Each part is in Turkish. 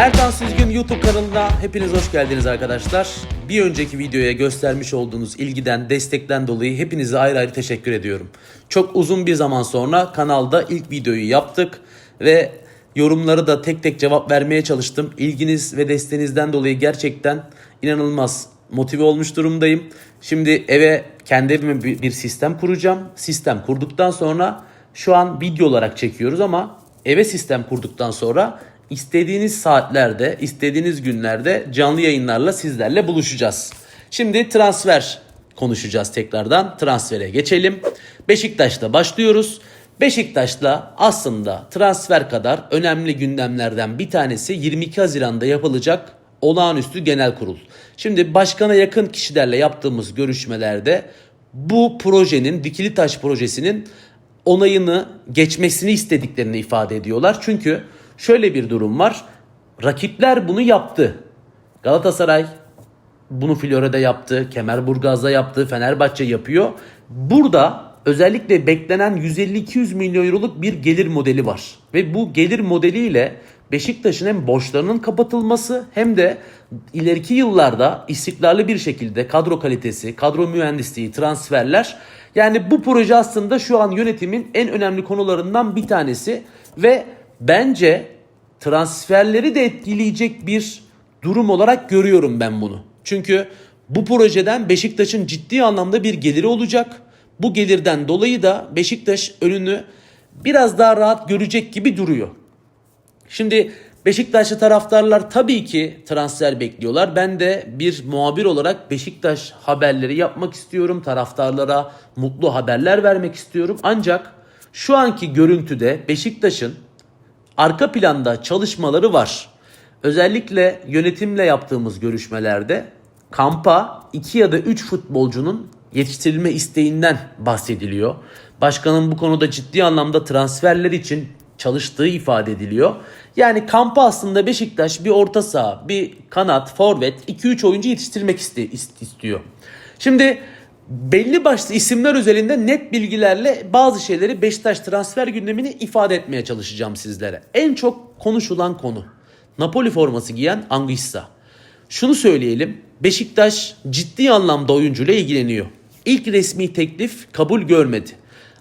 Ertan Süzgün YouTube kanalına hepiniz hoş geldiniz arkadaşlar. Bir önceki videoya göstermiş olduğunuz ilgiden, destekten dolayı hepinize ayrı ayrı teşekkür ediyorum. Çok uzun bir zaman sonra kanalda ilk videoyu yaptık ve yorumları da tek tek cevap vermeye çalıştım. İlginiz ve desteğinizden dolayı gerçekten inanılmaz motive olmuş durumdayım. Şimdi eve kendi evime bir sistem kuracağım. Sistem kurduktan sonra şu an video olarak çekiyoruz ama eve sistem kurduktan sonra istediğiniz saatlerde, istediğiniz günlerde canlı yayınlarla sizlerle buluşacağız. Şimdi transfer konuşacağız tekrardan. Transfere geçelim. Beşiktaş'ta başlıyoruz. Beşiktaş'la aslında transfer kadar önemli gündemlerden bir tanesi 22 Haziran'da yapılacak olağanüstü genel kurul. Şimdi başkana yakın kişilerle yaptığımız görüşmelerde bu projenin Dikili Taş projesinin onayını geçmesini istediklerini ifade ediyorlar. Çünkü şöyle bir durum var. Rakipler bunu yaptı. Galatasaray bunu Florya'da yaptı, Kemerburgaz'da yaptı, Fenerbahçe yapıyor. Burada özellikle beklenen 150-200 milyon euroluk bir gelir modeli var. Ve bu gelir modeliyle Beşiktaş'ın hem borçlarının kapatılması hem de ileriki yıllarda istikrarlı bir şekilde kadro kalitesi, kadro mühendisliği, transferler yani bu proje aslında şu an yönetimin en önemli konularından bir tanesi ve bence transferleri de etkileyecek bir durum olarak görüyorum ben bunu. Çünkü bu projeden Beşiktaş'ın ciddi anlamda bir geliri olacak. Bu gelirden dolayı da Beşiktaş önünü biraz daha rahat görecek gibi duruyor. Şimdi Beşiktaşlı taraftarlar tabii ki transfer bekliyorlar. Ben de bir muhabir olarak Beşiktaş haberleri yapmak istiyorum. Taraftarlara mutlu haberler vermek istiyorum. Ancak şu anki görüntüde Beşiktaş'ın arka planda çalışmaları var. Özellikle yönetimle yaptığımız görüşmelerde kampa 2 ya da 3 futbolcunun yetiştirilme isteğinden bahsediliyor. Başkanın bu konuda ciddi anlamda transferler için çalıştığı ifade ediliyor. Yani kampa aslında Beşiktaş bir orta saha, bir kanat, forvet, 2-3 oyuncu yetiştirmek istiyor. Şimdi belli başlı isimler özelinde net bilgilerle bazı şeyleri Beşiktaş transfer gündemini ifade etmeye çalışacağım sizlere. En çok konuşulan konu Napoli forması giyen Anguissa. Şunu söyleyelim. Beşiktaş ciddi anlamda oyuncuyla ilgileniyor. İlk resmi teklif kabul görmedi.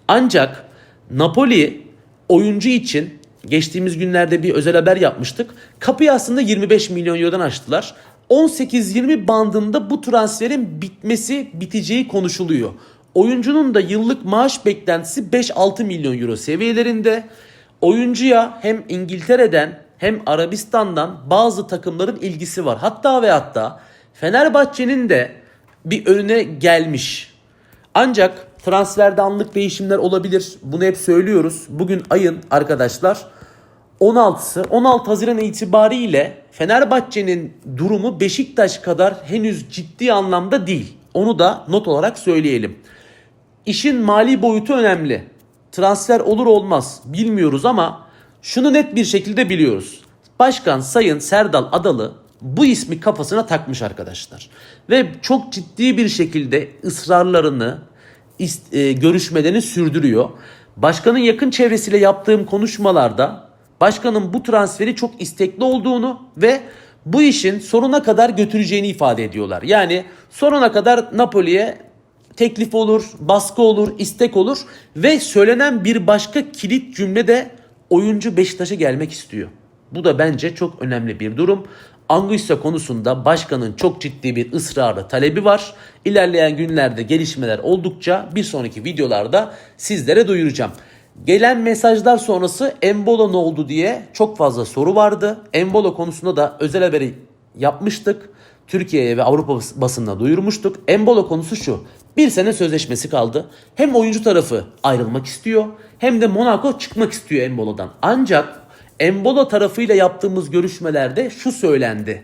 Ancak Napoli oyuncu için geçtiğimiz günlerde bir özel haber yapmıştık. Kapıyı aslında 25 milyon eurodan açtılar. 18-20 bandında bu transferin bitmesi biteceği konuşuluyor. Oyuncunun da yıllık maaş beklentisi 5-6 milyon euro seviyelerinde. Oyuncuya hem İngiltere'den hem Arabistan'dan bazı takımların ilgisi var. Hatta ve hatta Fenerbahçe'nin de bir önüne gelmiş. Ancak transferde anlık değişimler olabilir. Bunu hep söylüyoruz. Bugün ayın arkadaşlar 16'sı 16 Haziran itibariyle Fenerbahçe'nin durumu Beşiktaş kadar henüz ciddi anlamda değil. Onu da not olarak söyleyelim. İşin mali boyutu önemli. Transfer olur olmaz bilmiyoruz ama şunu net bir şekilde biliyoruz. Başkan Sayın Serdal Adalı bu ismi kafasına takmış arkadaşlar. Ve çok ciddi bir şekilde ısrarlarını, e, görüşmelerini sürdürüyor. Başkanın yakın çevresiyle yaptığım konuşmalarda başkanın bu transferi çok istekli olduğunu ve bu işin sonuna kadar götüreceğini ifade ediyorlar. Yani sonuna kadar Napoli'ye teklif olur, baskı olur, istek olur ve söylenen bir başka kilit cümle de oyuncu Beşiktaş'a gelmek istiyor. Bu da bence çok önemli bir durum. Anguissa konusunda başkanın çok ciddi bir ısrarı talebi var. İlerleyen günlerde gelişmeler oldukça bir sonraki videolarda sizlere duyuracağım. Gelen mesajlar sonrası Embolo ne oldu diye çok fazla soru vardı. Embolo konusunda da özel haberi yapmıştık. Türkiye'ye ve Avrupa bas- basınına duyurmuştuk. Embolo konusu şu. Bir sene sözleşmesi kaldı. Hem oyuncu tarafı ayrılmak istiyor hem de Monaco çıkmak istiyor Embolo'dan. Ancak Embolo tarafıyla yaptığımız görüşmelerde şu söylendi.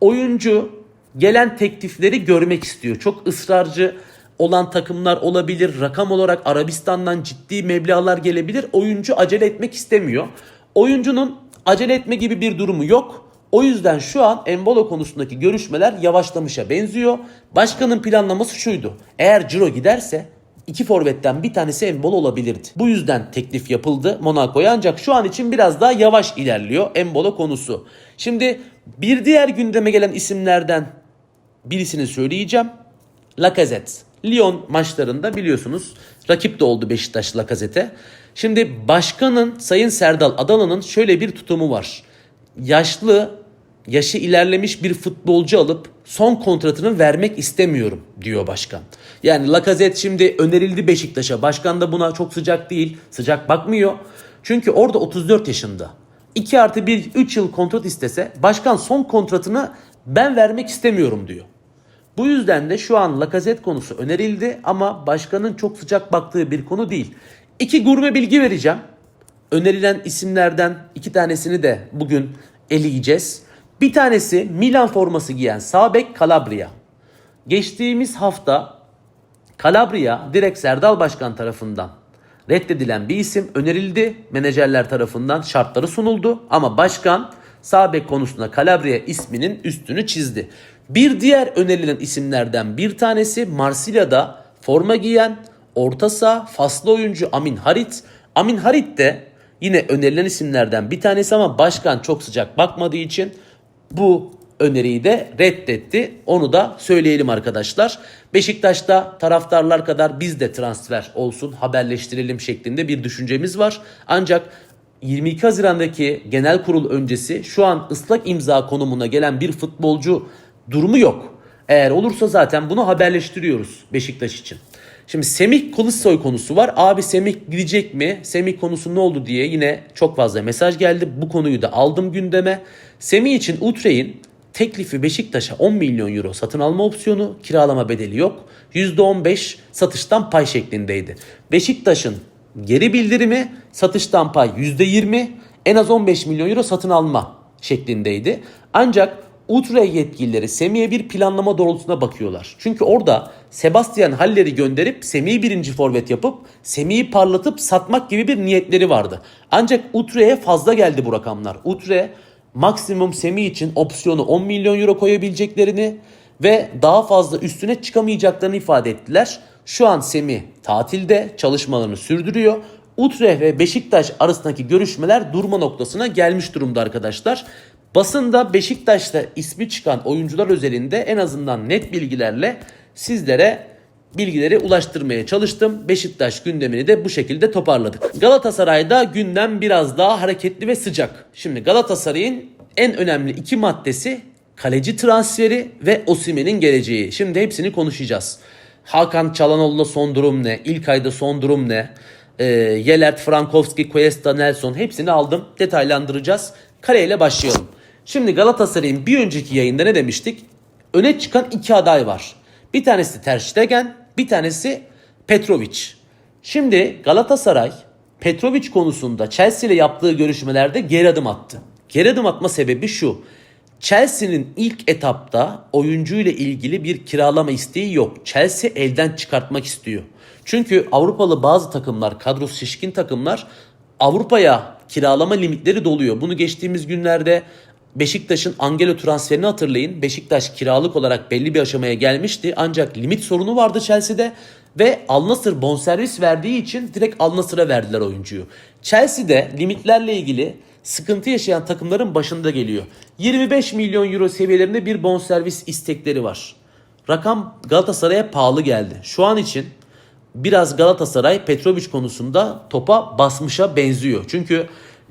Oyuncu gelen teklifleri görmek istiyor. Çok ısrarcı olan takımlar olabilir. Rakam olarak Arabistan'dan ciddi meblağlar gelebilir. Oyuncu acele etmek istemiyor. Oyuncunun acele etme gibi bir durumu yok. O yüzden şu an Embolo konusundaki görüşmeler yavaşlamışa benziyor. Başkanın planlaması şuydu. Eğer Ciro giderse iki forvetten bir tanesi Embolo olabilirdi. Bu yüzden teklif yapıldı Monaco'ya ancak şu an için biraz daha yavaş ilerliyor Embolo konusu. Şimdi bir diğer gündeme gelen isimlerden birisini söyleyeceğim. Lacazette. Lyon maçlarında biliyorsunuz rakip de oldu Beşiktaş Lacazette'e. Şimdi başkanın Sayın Serdal Adalı'nın şöyle bir tutumu var. Yaşlı, yaşı ilerlemiş bir futbolcu alıp son kontratını vermek istemiyorum diyor başkan. Yani Lacazette şimdi önerildi Beşiktaş'a. Başkan da buna çok sıcak değil. Sıcak bakmıyor. Çünkü orada 34 yaşında. 2 artı 1 3 yıl kontrat istese başkan son kontratını ben vermek istemiyorum diyor. Bu yüzden de şu an Lacazette konusu önerildi ama başkanın çok sıcak baktığı bir konu değil. İki gurme bilgi vereceğim. Önerilen isimlerden iki tanesini de bugün eleyeceğiz. Bir tanesi Milan forması giyen sağ bek Calabria. Geçtiğimiz hafta Calabria direkt Serdal Başkan tarafından reddedilen bir isim önerildi. Menajerler tarafından şartları sunuldu ama başkan sağ bek konusunda Calabria isminin üstünü çizdi. Bir diğer önerilen isimlerden bir tanesi Marsilya'da forma giyen orta saha faslı oyuncu Amin Harit. Amin Harit de yine önerilen isimlerden bir tanesi ama başkan çok sıcak bakmadığı için bu öneriyi de reddetti. Onu da söyleyelim arkadaşlar. Beşiktaş'ta taraftarlar kadar biz de transfer olsun, haberleştirelim şeklinde bir düşüncemiz var. Ancak 22 Haziran'daki genel kurul öncesi şu an ıslak imza konumuna gelen bir futbolcu durumu yok. Eğer olursa zaten bunu haberleştiriyoruz Beşiktaş için. Şimdi Semih Kılıçsoy konusu var. Abi Semih gidecek mi? Semih konusu ne oldu diye yine çok fazla mesaj geldi. Bu konuyu da aldım gündeme. Semih için Utrecht'in teklifi Beşiktaş'a 10 milyon euro satın alma opsiyonu, kiralama bedeli yok. %15 satıştan pay şeklindeydi. Beşiktaş'ın geri bildirimi satıştan pay %20, en az 15 milyon euro satın alma şeklindeydi. Ancak Utrecht yetkilileri Semih'e bir planlama doğrultusuna bakıyorlar. Çünkü orada Sebastian Haller'i gönderip Semih'i birinci forvet yapıp Semih'i parlatıp satmak gibi bir niyetleri vardı. Ancak Utrecht'e fazla geldi bu rakamlar. Utrecht maksimum Semih için opsiyonu 10 milyon euro koyabileceklerini ve daha fazla üstüne çıkamayacaklarını ifade ettiler. Şu an Semih tatilde çalışmalarını sürdürüyor. Utrecht ve Beşiktaş arasındaki görüşmeler durma noktasına gelmiş durumda arkadaşlar. Basında Beşiktaş'ta ismi çıkan oyuncular özelinde en azından net bilgilerle sizlere bilgileri ulaştırmaya çalıştım. Beşiktaş gündemini de bu şekilde toparladık. Galatasaray'da gündem biraz daha hareketli ve sıcak. Şimdi Galatasaray'ın en önemli iki maddesi kaleci transferi ve Osimen'in geleceği. Şimdi hepsini konuşacağız. Hakan Çalhanoğlu'na son durum ne? İlk ayda son durum ne? Ee, Yelert, Frankowski, Cuesta, Nelson hepsini aldım. Detaylandıracağız. Kareyle başlayalım. Şimdi Galatasaray'ın bir önceki yayında ne demiştik? Öne çıkan iki aday var. Bir tanesi Ter Stegen, bir tanesi Petrovic. Şimdi Galatasaray Petrovic konusunda Chelsea ile yaptığı görüşmelerde geri adım attı. Geri adım atma sebebi şu. Chelsea'nin ilk etapta oyuncu ile ilgili bir kiralama isteği yok. Chelsea elden çıkartmak istiyor. Çünkü Avrupalı bazı takımlar, kadrosu şişkin takımlar Avrupa'ya kiralama limitleri doluyor. Bunu geçtiğimiz günlerde Beşiktaş'ın Angelo transferini hatırlayın. Beşiktaş kiralık olarak belli bir aşamaya gelmişti. Ancak limit sorunu vardı Chelsea'de ve Al Nassr bonservis verdiği için direkt Al Nassr'a verdiler oyuncuyu. Chelsea'de limitlerle ilgili sıkıntı yaşayan takımların başında geliyor. 25 milyon euro seviyelerinde bir bonservis istekleri var. Rakam Galatasaray'a pahalı geldi. Şu an için biraz Galatasaray Petrovic konusunda topa basmışa benziyor. Çünkü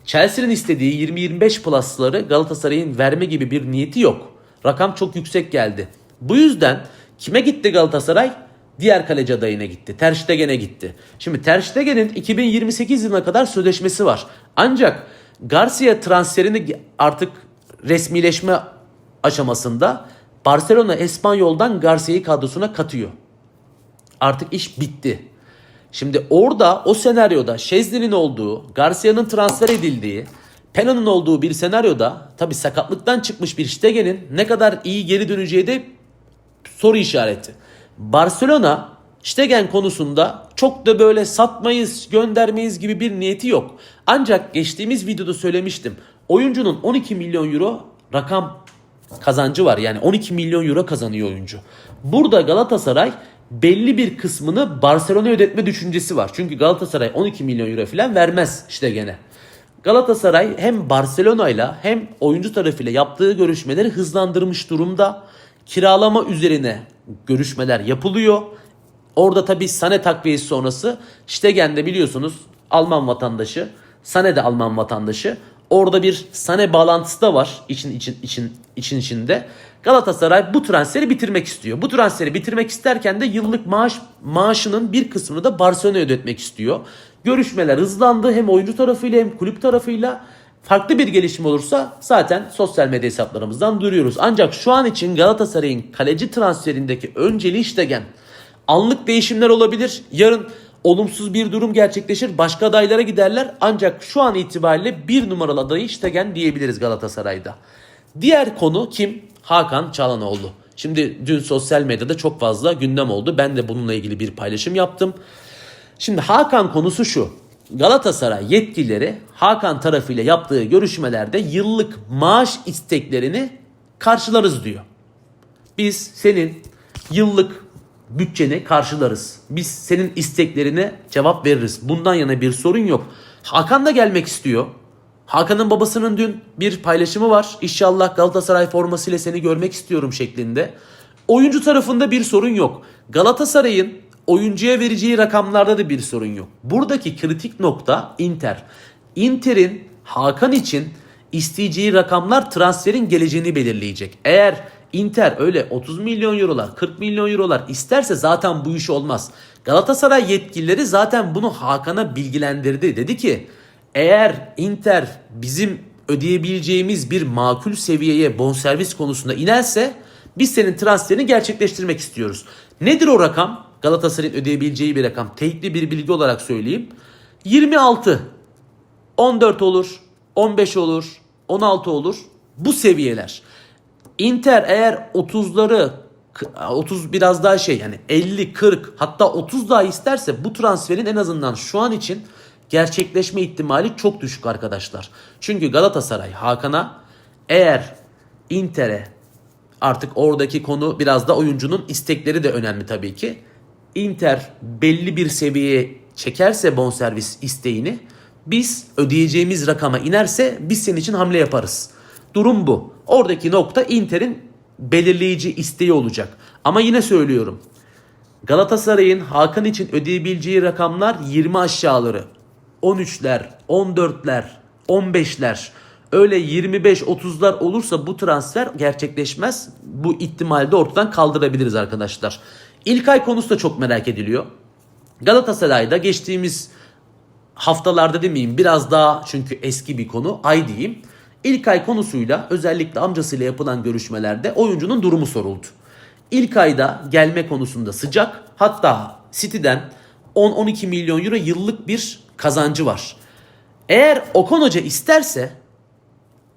Chelsea'nin istediği 20-25 plusları Galatasaray'ın verme gibi bir niyeti yok. Rakam çok yüksek geldi. Bu yüzden kime gitti Galatasaray? Diğer kaleci adayına gitti. Ter Stegen'e gitti. Şimdi Ter Stegen'in 2028 yılına kadar sözleşmesi var. Ancak Garcia transferini artık resmileşme aşamasında Barcelona Espanyol'dan Garcia'yı kadrosuna katıyor. Artık iş bitti. Şimdi orada o senaryoda Şezli'nin olduğu, Garcia'nın transfer edildiği, Pena'nın olduğu bir senaryoda tabi sakatlıktan çıkmış bir Stegen'in ne kadar iyi geri döneceği de soru işareti. Barcelona Stegen konusunda çok da böyle satmayız, göndermeyiz gibi bir niyeti yok. Ancak geçtiğimiz videoda söylemiştim. Oyuncunun 12 milyon euro rakam kazancı var. Yani 12 milyon euro kazanıyor oyuncu. Burada Galatasaray belli bir kısmını Barcelona'ya ödetme düşüncesi var. Çünkü Galatasaray 12 milyon euro falan vermez işte gene. Galatasaray hem Barcelona ile hem oyuncu tarafıyla yaptığı görüşmeleri hızlandırmış durumda. Kiralama üzerine görüşmeler yapılıyor. Orada tabii Sane takviyesi sonrası Stegen de biliyorsunuz Alman vatandaşı. Sane de Alman vatandaşı. Orada bir Sane bağlantısı da var için için için için içinde. Galatasaray bu transferi bitirmek istiyor. Bu transferi bitirmek isterken de yıllık maaş maaşının bir kısmını da Barcelona'ya ödetmek istiyor. Görüşmeler hızlandı hem oyuncu tarafıyla hem kulüp tarafıyla. Farklı bir gelişme olursa zaten sosyal medya hesaplarımızdan duyuruyoruz. Ancak şu an için Galatasaray'ın kaleci transferindeki önceliği Stegen. Anlık değişimler olabilir. Yarın olumsuz bir durum gerçekleşir. Başka adaylara giderler. Ancak şu an itibariyle bir numaralı adayı Stegen diyebiliriz Galatasaray'da. Diğer konu kim? Hakan Çalhanoğlu. Şimdi dün sosyal medyada çok fazla gündem oldu. Ben de bununla ilgili bir paylaşım yaptım. Şimdi Hakan konusu şu. Galatasaray yetkilileri Hakan tarafıyla yaptığı görüşmelerde yıllık maaş isteklerini karşılarız diyor. Biz senin yıllık bütçeni karşılarız. Biz senin isteklerine cevap veririz. Bundan yana bir sorun yok. Hakan da gelmek istiyor. Hakan'ın babasının dün bir paylaşımı var. İnşallah Galatasaray formasıyla seni görmek istiyorum şeklinde. Oyuncu tarafında bir sorun yok. Galatasaray'ın oyuncuya vereceği rakamlarda da bir sorun yok. Buradaki kritik nokta Inter. Inter'in Hakan için isteyeceği rakamlar transferin geleceğini belirleyecek. Eğer Inter öyle 30 milyon eurolar 40 milyon eurolar isterse zaten bu iş olmaz. Galatasaray yetkilileri zaten bunu Hakan'a bilgilendirdi. Dedi ki eğer Inter bizim ödeyebileceğimiz bir makul seviyeye bonservis konusunda inerse biz senin transferini gerçekleştirmek istiyoruz. Nedir o rakam? Galatasaray'ın ödeyebileceği bir rakam. Teyitli bir bilgi olarak söyleyeyim. 26, 14 olur, 15 olur, 16 olur. Bu seviyeler. Inter eğer 30'ları 30 biraz daha şey yani 50 40 hatta 30 daha isterse bu transferin en azından şu an için gerçekleşme ihtimali çok düşük arkadaşlar. Çünkü Galatasaray Hakan'a eğer Inter'e artık oradaki konu biraz da oyuncunun istekleri de önemli tabii ki. Inter belli bir seviyeye çekerse bonservis isteğini biz ödeyeceğimiz rakama inerse biz senin için hamle yaparız. Durum bu. Oradaki nokta Inter'in belirleyici isteği olacak. Ama yine söylüyorum. Galatasaray'ın Hakan için ödeyebileceği rakamlar 20 aşağıları. 13'ler, 14'ler, 15'ler. Öyle 25-30'lar olursa bu transfer gerçekleşmez. Bu ihtimali de ortadan kaldırabiliriz arkadaşlar. İlkay konusu da çok merak ediliyor. Galatasaray'da geçtiğimiz haftalarda demeyeyim biraz daha çünkü eski bir konu ay diyeyim. İlkay konusuyla özellikle amcasıyla yapılan görüşmelerde oyuncunun durumu soruldu. İlkay'da gelme konusunda sıcak hatta City'den 10-12 milyon euro yıllık bir kazancı var. Eğer Okan Hoca isterse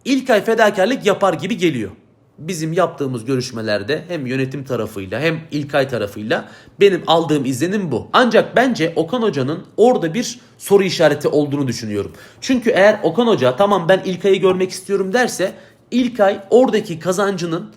İlkay fedakarlık yapar gibi geliyor. Bizim yaptığımız görüşmelerde hem yönetim tarafıyla hem İlkay tarafıyla benim aldığım izlenim bu. Ancak bence Okan Hoca'nın orada bir soru işareti olduğunu düşünüyorum. Çünkü eğer Okan Hoca tamam ben İlkay'ı görmek istiyorum derse İlkay oradaki kazancının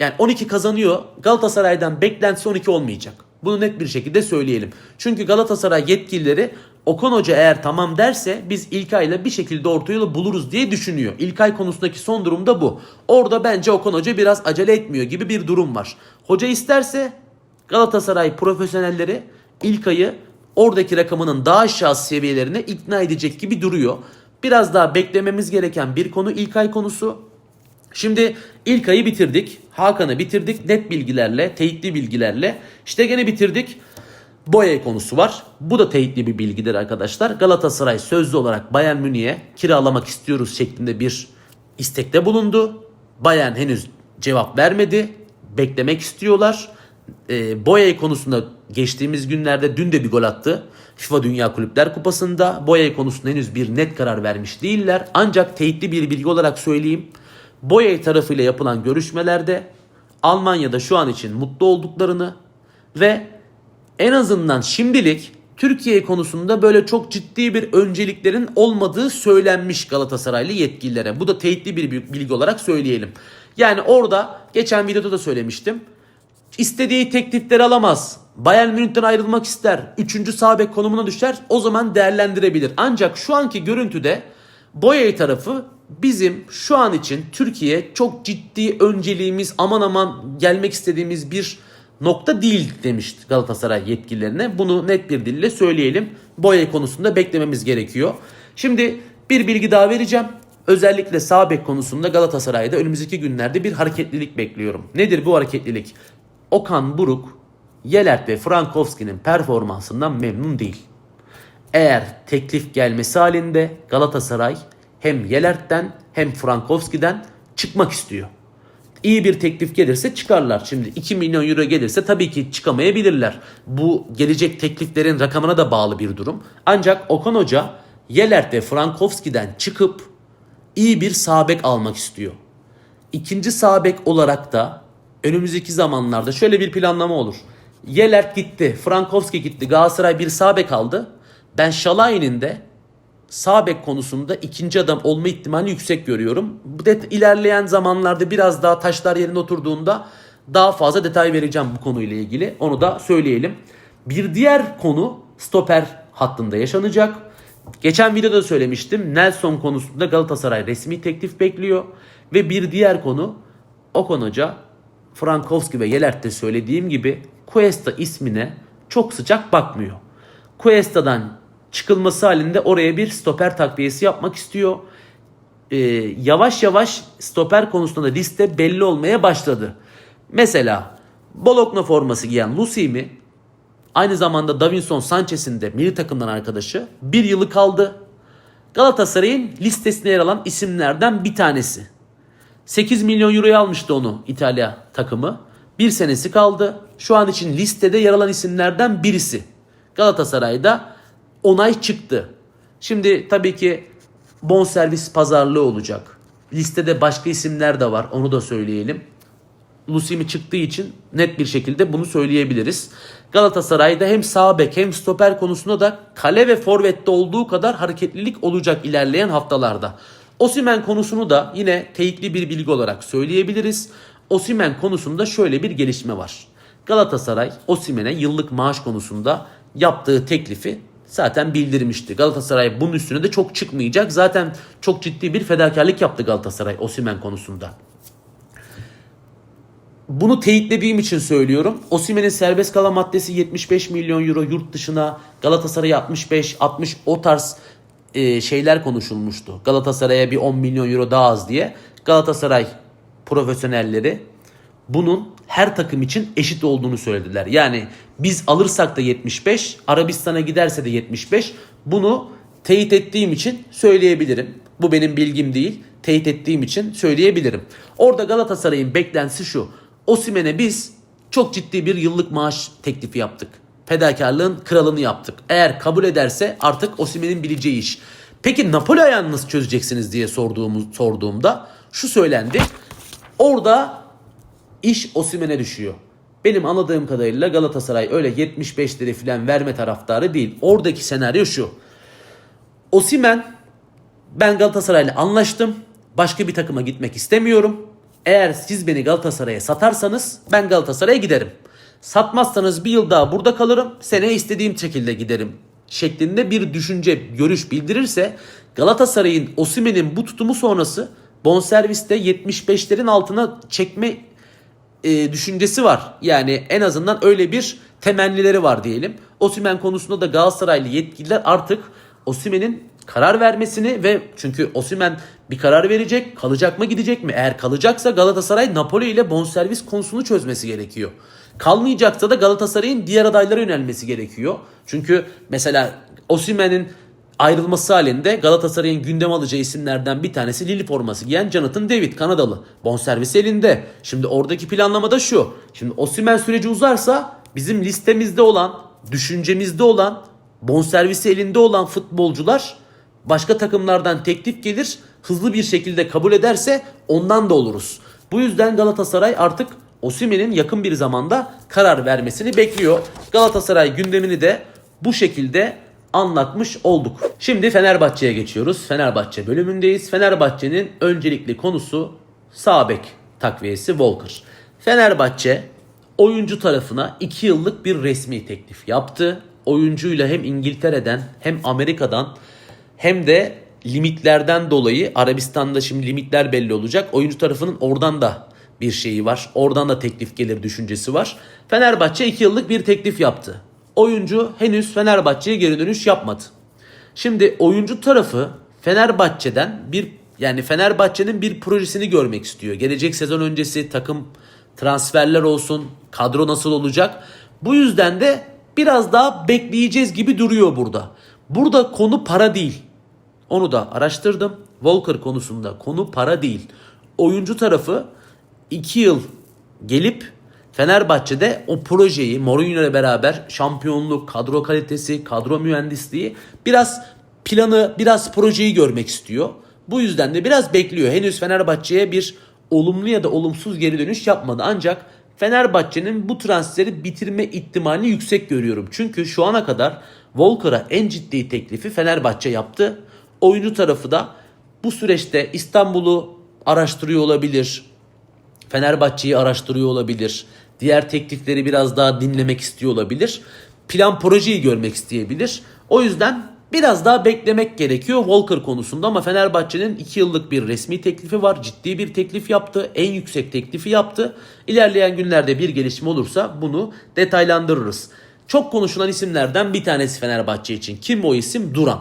yani 12 kazanıyor Galatasaray'dan beklentisi 12 olmayacak. Bunu net bir şekilde söyleyelim. Çünkü Galatasaray yetkilileri Okan Hoca eğer tamam derse biz İlkay'la bir şekilde orta yolu buluruz diye düşünüyor. İlkay konusundaki son durum da bu. Orada bence Okan Hoca biraz acele etmiyor gibi bir durum var. Hoca isterse Galatasaray profesyonelleri İlkay'ı oradaki rakamının daha aşağı seviyelerine ikna edecek gibi duruyor. Biraz daha beklememiz gereken bir konu İlkay konusu. Şimdi ilk ayı bitirdik. Hakan'ı bitirdik net bilgilerle, teyitli bilgilerle. İşte gene bitirdik. Boya konusu var. Bu da teyitli bir bilgidir arkadaşlar. Galatasaray sözlü olarak Bayern Münih'e kiralamak istiyoruz şeklinde bir istekte bulundu. Bayern henüz cevap vermedi. Beklemek istiyorlar. E, Boya konusunda geçtiğimiz günlerde dün de bir gol attı. FIFA Dünya Kulüpler Kupası'nda Boya konusunda henüz bir net karar vermiş değiller. Ancak teyitli bir bilgi olarak söyleyeyim. Boya tarafıyla yapılan görüşmelerde Almanya'da şu an için mutlu olduklarını ve en azından şimdilik Türkiye konusunda böyle çok ciddi bir önceliklerin olmadığı söylenmiş Galatasaraylı yetkililere. Bu da teyitli bir bilgi olarak söyleyelim. Yani orada geçen videoda da söylemiştim. İstediği teklifleri alamaz Bayern Münih'ten ayrılmak ister. Üçüncü sağ konumuna düşer. O zaman değerlendirebilir. Ancak şu anki görüntüde Boye tarafı bizim şu an için Türkiye çok ciddi önceliğimiz aman aman gelmek istediğimiz bir nokta değil demişti Galatasaray yetkililerine. Bunu net bir dille söyleyelim. Boye konusunda beklememiz gerekiyor. Şimdi bir bilgi daha vereceğim. Özellikle sağ bek konusunda Galatasaray'da önümüzdeki günlerde bir hareketlilik bekliyorum. Nedir bu hareketlilik? Okan Buruk, Yelert ve Frankowski'nin performansından memnun değil. Eğer teklif gelmesi halinde Galatasaray hem Yelert'ten hem Frankowski'den çıkmak istiyor. İyi bir teklif gelirse çıkarlar. Şimdi 2 milyon euro gelirse tabii ki çıkamayabilirler. Bu gelecek tekliflerin rakamına da bağlı bir durum. Ancak Okan Hoca Yelert Frankowski'den çıkıp iyi bir sağ bek almak istiyor. İkinci sağ bek olarak da önümüzdeki zamanlarda şöyle bir planlama olur. Yelert gitti, Frankowski gitti, Galatasaray bir sağ bek aldı. Ben Şalay'ın de sağ bek konusunda ikinci adam olma ihtimali yüksek görüyorum. Bu det ilerleyen zamanlarda biraz daha taşlar yerine oturduğunda daha fazla detay vereceğim bu konuyla ilgili. Onu da söyleyelim. Bir diğer konu stoper hattında yaşanacak. Geçen videoda söylemiştim. Nelson konusunda Galatasaray resmi teklif bekliyor. Ve bir diğer konu Okan Hoca Frankowski ve Yelert'te söylediğim gibi Cuesta ismine çok sıcak bakmıyor. Cuesta'dan çıkılması halinde oraya bir stoper takviyesi yapmak istiyor. Ee, yavaş yavaş stoper konusunda da liste belli olmaya başladı. Mesela Bologna forması giyen Lusimi aynı zamanda Davinson Sanchez'in de milli takımdan arkadaşı bir yılı kaldı. Galatasaray'ın listesine yer alan isimlerden bir tanesi. 8 milyon euroya almıştı onu İtalya takımı. Bir senesi kaldı. Şu an için listede yer alan isimlerden birisi. Galatasaray'da onay çıktı. Şimdi tabii ki bonservis pazarlığı olacak. Listede başka isimler de var. Onu da söyleyelim. Lusimi çıktığı için net bir şekilde bunu söyleyebiliriz. Galatasaray'da hem sağ bek hem stoper konusunda da kale ve forvette olduğu kadar hareketlilik olacak ilerleyen haftalarda. Osimen konusunu da yine teyitli bir bilgi olarak söyleyebiliriz. Osimen konusunda şöyle bir gelişme var. Galatasaray Osimen'e yıllık maaş konusunda yaptığı teklifi zaten bildirmişti. Galatasaray bunun üstüne de çok çıkmayacak. Zaten çok ciddi bir fedakarlık yaptı Galatasaray Osimen konusunda. Bunu teyitlediğim için söylüyorum. Osimen'in serbest kalan maddesi 75 milyon euro yurt dışına Galatasaray'a 65 60 o tarz e, şeyler konuşulmuştu. Galatasaray'a bir 10 milyon euro daha az diye. Galatasaray profesyonelleri bunun her takım için eşit olduğunu söylediler. Yani biz alırsak da 75, Arabistan'a giderse de 75. Bunu teyit ettiğim için söyleyebilirim. Bu benim bilgim değil. Teyit ettiğim için söyleyebilirim. Orada Galatasaray'ın beklentisi şu. Osimen'e biz çok ciddi bir yıllık maaş teklifi yaptık. Fedakarlığın kralını yaptık. Eğer kabul ederse artık Osimen'in bileceği iş. Peki Napoli nasıl çözeceksiniz diye sorduğumuz, sorduğumda şu söylendi. Orada iş Osimen'e düşüyor. Benim anladığım kadarıyla Galatasaray öyle 75 lira falan verme taraftarı değil. Oradaki senaryo şu. Osimen ben Galatasaray'la anlaştım. Başka bir takıma gitmek istemiyorum. Eğer siz beni Galatasaray'a satarsanız ben Galatasaray'a giderim. Satmazsanız bir yıl daha burada kalırım. Seneye istediğim şekilde giderim. Şeklinde bir düşünce, görüş bildirirse Galatasaray'ın Osimen'in bu tutumu sonrası bonserviste 75'lerin altına çekme e, düşüncesi var. Yani en azından öyle bir temennileri var diyelim. Osimen konusunda da Galatasaraylı yetkililer artık Osimen'in karar vermesini ve çünkü Osimen bir karar verecek, kalacak mı gidecek mi? Eğer kalacaksa Galatasaray Napoli ile bonservis konusunu çözmesi gerekiyor. Kalmayacaksa da Galatasaray'ın diğer adaylara yönelmesi gerekiyor. Çünkü mesela Osimen'in ayrılması halinde Galatasaray'ın gündem alacağı isimlerden bir tanesi Lille forması giyen Jonathan David Kanadalı. Bonservis elinde. Şimdi oradaki planlama da şu. Şimdi Osimhen süreci uzarsa bizim listemizde olan, düşüncemizde olan, bonservisi elinde olan futbolcular başka takımlardan teklif gelir. Hızlı bir şekilde kabul ederse ondan da oluruz. Bu yüzden Galatasaray artık Osimhen'in yakın bir zamanda karar vermesini bekliyor. Galatasaray gündemini de bu şekilde anlatmış olduk. Şimdi Fenerbahçe'ye geçiyoruz. Fenerbahçe bölümündeyiz. Fenerbahçe'nin öncelikli konusu sağ bek takviyesi Volker. Fenerbahçe oyuncu tarafına 2 yıllık bir resmi teklif yaptı. Oyuncuyla hem İngiltere'den hem Amerika'dan hem de limitlerden dolayı Arabistan'da şimdi limitler belli olacak. Oyuncu tarafının oradan da bir şeyi var. Oradan da teklif gelir düşüncesi var. Fenerbahçe 2 yıllık bir teklif yaptı. Oyuncu henüz Fenerbahçe'ye geri dönüş yapmadı. Şimdi oyuncu tarafı Fenerbahçe'den bir yani Fenerbahçe'nin bir projesini görmek istiyor. Gelecek sezon öncesi takım transferler olsun, kadro nasıl olacak? Bu yüzden de biraz daha bekleyeceğiz gibi duruyor burada. Burada konu para değil. Onu da araştırdım. Walker konusunda konu para değil. Oyuncu tarafı 2 yıl gelip Fenerbahçe'de o projeyi Mourinho ile beraber şampiyonluk, kadro kalitesi, kadro mühendisliği biraz planı, biraz projeyi görmek istiyor. Bu yüzden de biraz bekliyor. Henüz Fenerbahçe'ye bir olumlu ya da olumsuz geri dönüş yapmadı. Ancak Fenerbahçe'nin bu transferi bitirme ihtimalini yüksek görüyorum. Çünkü şu ana kadar Volker'a en ciddi teklifi Fenerbahçe yaptı. Oyuncu tarafı da bu süreçte İstanbul'u araştırıyor olabilir. Fenerbahçe'yi araştırıyor olabilir. Diğer teklifleri biraz daha dinlemek istiyor olabilir. Plan projeyi görmek isteyebilir. O yüzden biraz daha beklemek gerekiyor Walker konusunda ama Fenerbahçe'nin 2 yıllık bir resmi teklifi var. Ciddi bir teklif yaptı. En yüksek teklifi yaptı. İlerleyen günlerde bir gelişme olursa bunu detaylandırırız. Çok konuşulan isimlerden bir tanesi Fenerbahçe için. Kim o isim? Duran.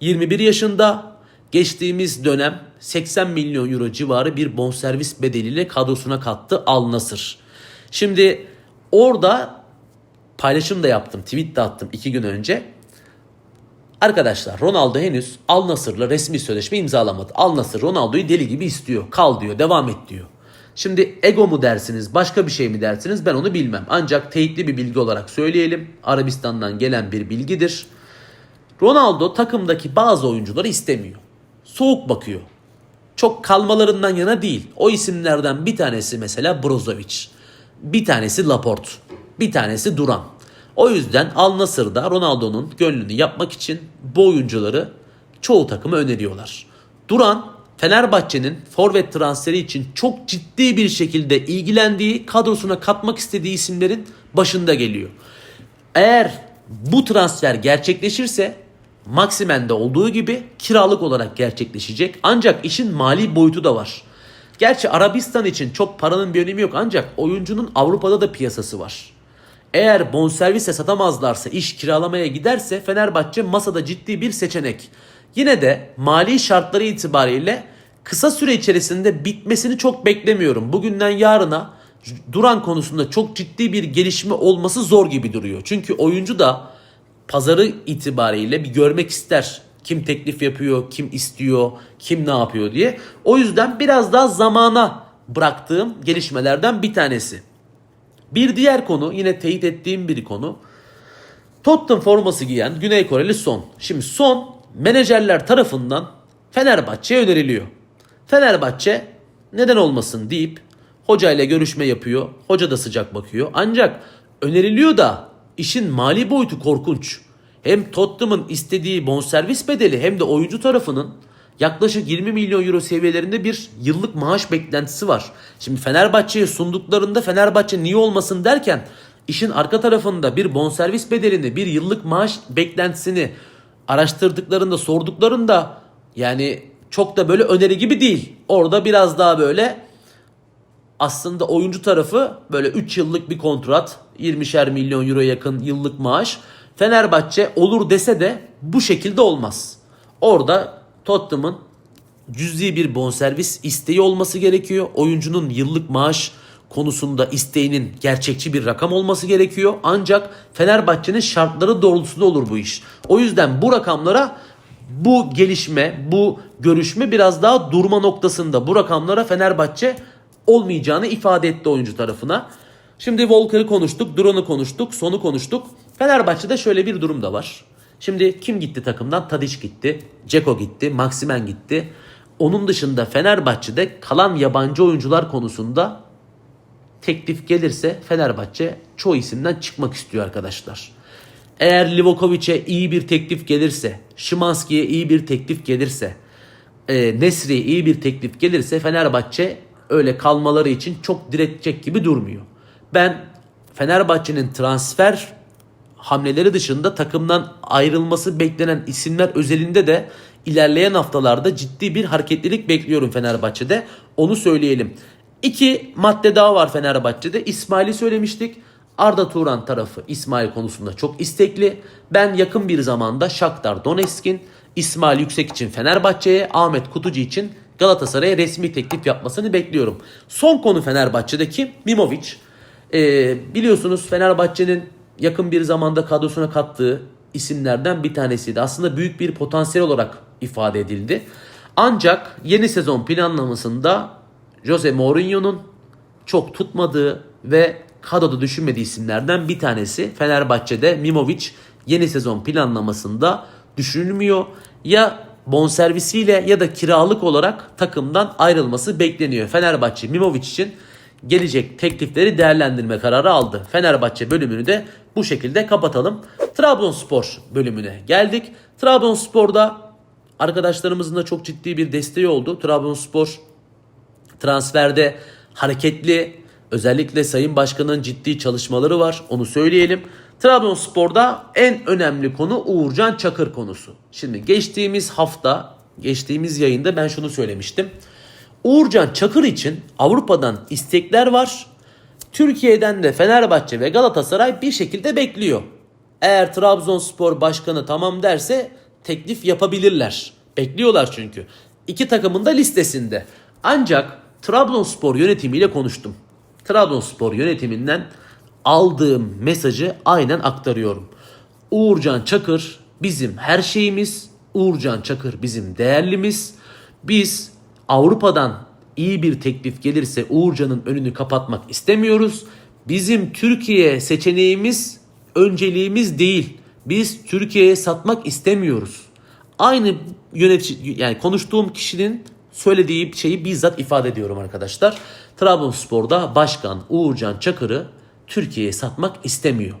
21 yaşında geçtiğimiz dönem 80 milyon euro civarı bir bonservis bedeliyle kadrosuna kattı Al Nasır. Şimdi orada paylaşım da yaptım, tweet de attım 2 gün önce. Arkadaşlar Ronaldo henüz Al Nasır'la resmi sözleşme imzalamadı. Al Nasır Ronaldo'yu deli gibi istiyor. Kal diyor, devam et diyor. Şimdi ego mu dersiniz, başka bir şey mi dersiniz ben onu bilmem. Ancak teyitli bir bilgi olarak söyleyelim. Arabistan'dan gelen bir bilgidir. Ronaldo takımdaki bazı oyuncuları istemiyor. Soğuk bakıyor. Çok kalmalarından yana değil. O isimlerden bir tanesi mesela Brozovic. Bir tanesi Laporte. Bir tanesi Duran. O yüzden Al Nassr'da Ronaldo'nun gönlünü yapmak için bu oyuncuları çoğu takıma öneriyorlar. Duran Fenerbahçe'nin forvet transferi için çok ciddi bir şekilde ilgilendiği, kadrosuna katmak istediği isimlerin başında geliyor. Eğer bu transfer gerçekleşirse Maximen'de olduğu gibi kiralık olarak gerçekleşecek. Ancak işin mali boyutu da var. Gerçi Arabistan için çok paranın bir önemi yok ancak oyuncunun Avrupa'da da piyasası var. Eğer bonservise satamazlarsa iş kiralamaya giderse Fenerbahçe masada ciddi bir seçenek. Yine de mali şartları itibariyle kısa süre içerisinde bitmesini çok beklemiyorum. Bugünden yarına Duran konusunda çok ciddi bir gelişme olması zor gibi duruyor. Çünkü oyuncu da pazarı itibariyle bir görmek ister. Kim teklif yapıyor, kim istiyor, kim ne yapıyor diye. O yüzden biraz daha zamana bıraktığım gelişmelerden bir tanesi. Bir diğer konu yine teyit ettiğim bir konu. Tottenham forması giyen Güney Koreli Son. Şimdi Son menajerler tarafından Fenerbahçe'ye öneriliyor. Fenerbahçe neden olmasın deyip hocayla görüşme yapıyor. Hoca da sıcak bakıyor. Ancak öneriliyor da işin mali boyutu korkunç. Hem Tottenham'ın istediği bonservis bedeli hem de oyuncu tarafının yaklaşık 20 milyon euro seviyelerinde bir yıllık maaş beklentisi var. Şimdi Fenerbahçe'ye sunduklarında Fenerbahçe niye olmasın derken işin arka tarafında bir bonservis bedelini, bir yıllık maaş beklentisini araştırdıklarında, sorduklarında yani çok da böyle öneri gibi değil. Orada biraz daha böyle aslında oyuncu tarafı böyle 3 yıllık bir kontrat, 20'şer milyon euro yakın yıllık maaş. Fenerbahçe olur dese de bu şekilde olmaz. Orada Tottenham'ın cüzi bir bonservis isteği olması gerekiyor. Oyuncunun yıllık maaş konusunda isteğinin gerçekçi bir rakam olması gerekiyor. Ancak Fenerbahçe'nin şartları doğrultusunda olur bu iş. O yüzden bu rakamlara bu gelişme, bu görüşme biraz daha durma noktasında. Bu rakamlara Fenerbahçe olmayacağını ifade etti oyuncu tarafına. Şimdi Walker'ı konuştuk, Duran'ı konuştuk, Son'u konuştuk. Fenerbahçe'de şöyle bir durum da var. Şimdi kim gitti takımdan? Tadiç gitti, Ceko gitti, Maximen gitti. Onun dışında Fenerbahçe'de kalan yabancı oyuncular konusunda teklif gelirse Fenerbahçe çoğu isimden çıkmak istiyor arkadaşlar. Eğer Livakovic'e iyi bir teklif gelirse, Şimanski'ye iyi bir teklif gelirse, e, Nesri'ye iyi bir teklif gelirse Fenerbahçe öyle kalmaları için çok diretecek gibi durmuyor. Ben Fenerbahçe'nin transfer hamleleri dışında takımdan ayrılması beklenen isimler özelinde de ilerleyen haftalarda ciddi bir hareketlilik bekliyorum Fenerbahçe'de. Onu söyleyelim. İki madde daha var Fenerbahçe'de. İsmail'i söylemiştik. Arda Turan tarafı İsmail konusunda çok istekli. Ben yakın bir zamanda Shakhtar Donetsk'in İsmail Yüksek için Fenerbahçe'ye, Ahmet Kutucu için Galatasaray'a resmi teklif yapmasını bekliyorum. Son konu Fenerbahçe'deki Mimovic. Ee, biliyorsunuz Fenerbahçe'nin yakın bir zamanda kadrosuna kattığı isimlerden bir tanesiydi. Aslında büyük bir potansiyel olarak ifade edildi. Ancak yeni sezon planlamasında Jose Mourinho'nun çok tutmadığı ve kadroda düşünmediği isimlerden bir tanesi Fenerbahçe'de Mimovic yeni sezon planlamasında düşünülmüyor. Ya bonservisiyle ya da kiralık olarak takımdan ayrılması bekleniyor. Fenerbahçe Mimovic için gelecek teklifleri değerlendirme kararı aldı. Fenerbahçe bölümünü de bu şekilde kapatalım. Trabzonspor bölümüne geldik. Trabzonspor'da arkadaşlarımızın da çok ciddi bir desteği oldu. Trabzonspor transferde hareketli. Özellikle Sayın Başkan'ın ciddi çalışmaları var. Onu söyleyelim. Trabzonspor'da en önemli konu Uğurcan Çakır konusu. Şimdi geçtiğimiz hafta, geçtiğimiz yayında ben şunu söylemiştim. Uğurcan Çakır için Avrupa'dan istekler var. Türkiye'den de Fenerbahçe ve Galatasaray bir şekilde bekliyor. Eğer Trabzonspor başkanı tamam derse teklif yapabilirler. Bekliyorlar çünkü. İki takımın da listesinde. Ancak Trabzonspor yönetimiyle konuştum. Trabzonspor yönetiminden aldığım mesajı aynen aktarıyorum. Uğurcan Çakır bizim her şeyimiz. Uğurcan Çakır bizim değerlimiz. Biz Avrupa'dan iyi bir teklif gelirse Uğurcan'ın önünü kapatmak istemiyoruz. Bizim Türkiye seçeneğimiz önceliğimiz değil. Biz Türkiye'ye satmak istemiyoruz. Aynı yönetici yani konuştuğum kişinin söylediği şeyi bizzat ifade ediyorum arkadaşlar. Trabzonspor'da başkan Uğurcan Çakır'ı Türkiye'ye satmak istemiyor.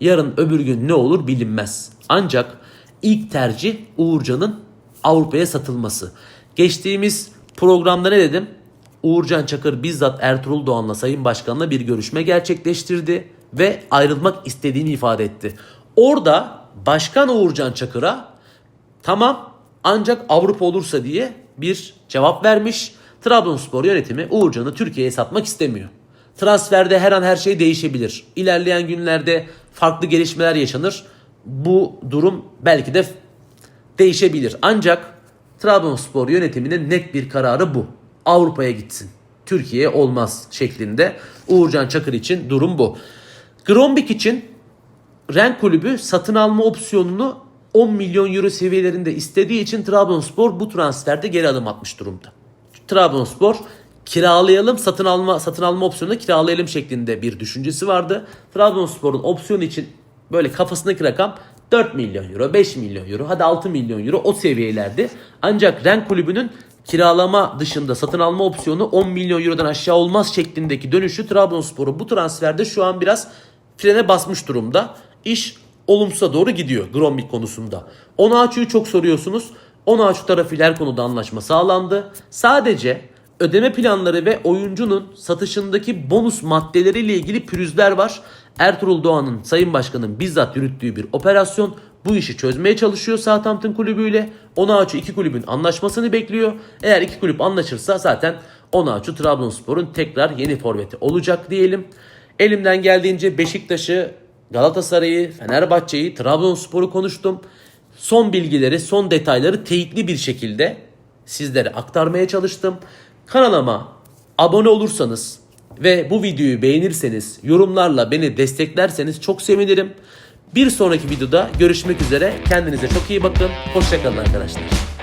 Yarın öbür gün ne olur bilinmez. Ancak ilk tercih Uğurcan'ın Avrupa'ya satılması. Geçtiğimiz programda ne dedim? Uğurcan Çakır bizzat Ertuğrul Doğan'la Sayın Başkan'la bir görüşme gerçekleştirdi ve ayrılmak istediğini ifade etti. Orada Başkan Uğurcan Çakır'a tamam ancak Avrupa olursa diye bir cevap vermiş. Trabzonspor yönetimi Uğurcan'ı Türkiye'ye satmak istemiyor. Transferde her an her şey değişebilir. İlerleyen günlerde farklı gelişmeler yaşanır. Bu durum belki de değişebilir. Ancak Trabzonspor yönetiminin net bir kararı bu. Avrupa'ya gitsin. Türkiye olmaz şeklinde. Uğurcan Çakır için durum bu. Grombik için Renk kulübü satın alma opsiyonunu 10 milyon euro seviyelerinde istediği için Trabzonspor bu transferde geri adım atmış durumda. Trabzonspor kiralayalım satın alma satın alma opsiyonunu kiralayalım şeklinde bir düşüncesi vardı. Trabzonspor'un opsiyonu için böyle kafasındaki rakam 4 milyon euro, 5 milyon euro, hadi 6 milyon euro o seviyelerdi. Ancak Renk kulübünün kiralama dışında satın alma opsiyonu 10 milyon eurodan aşağı olmaz şeklindeki dönüşü Trabzonspor'u bu transferde şu an biraz frene basmış durumda. İş olumsuza doğru gidiyor Grombik konusunda. Onaçu'yu çok soruyorsunuz. Onaçu tarafıyla her konuda anlaşma sağlandı. Sadece ödeme planları ve oyuncunun satışındaki bonus maddeleriyle ilgili pürüzler var. Ertuğrul Doğan'ın Sayın Başkan'ın bizzat yürüttüğü bir operasyon bu işi çözmeye çalışıyor Southampton kulübüyle. Onaçu iki kulübün anlaşmasını bekliyor. Eğer iki kulüp anlaşırsa zaten Onaçu Trabzonspor'un tekrar yeni forveti olacak diyelim. Elimden geldiğince Beşiktaş'ı, Galatasaray'ı, Fenerbahçe'yi, Trabzonspor'u konuştum. Son bilgileri, son detayları teyitli bir şekilde sizlere aktarmaya çalıştım. Kanalıma abone olursanız ve bu videoyu beğenirseniz, yorumlarla beni desteklerseniz çok sevinirim. Bir sonraki videoda görüşmek üzere. Kendinize çok iyi bakın. Hoşçakalın arkadaşlar.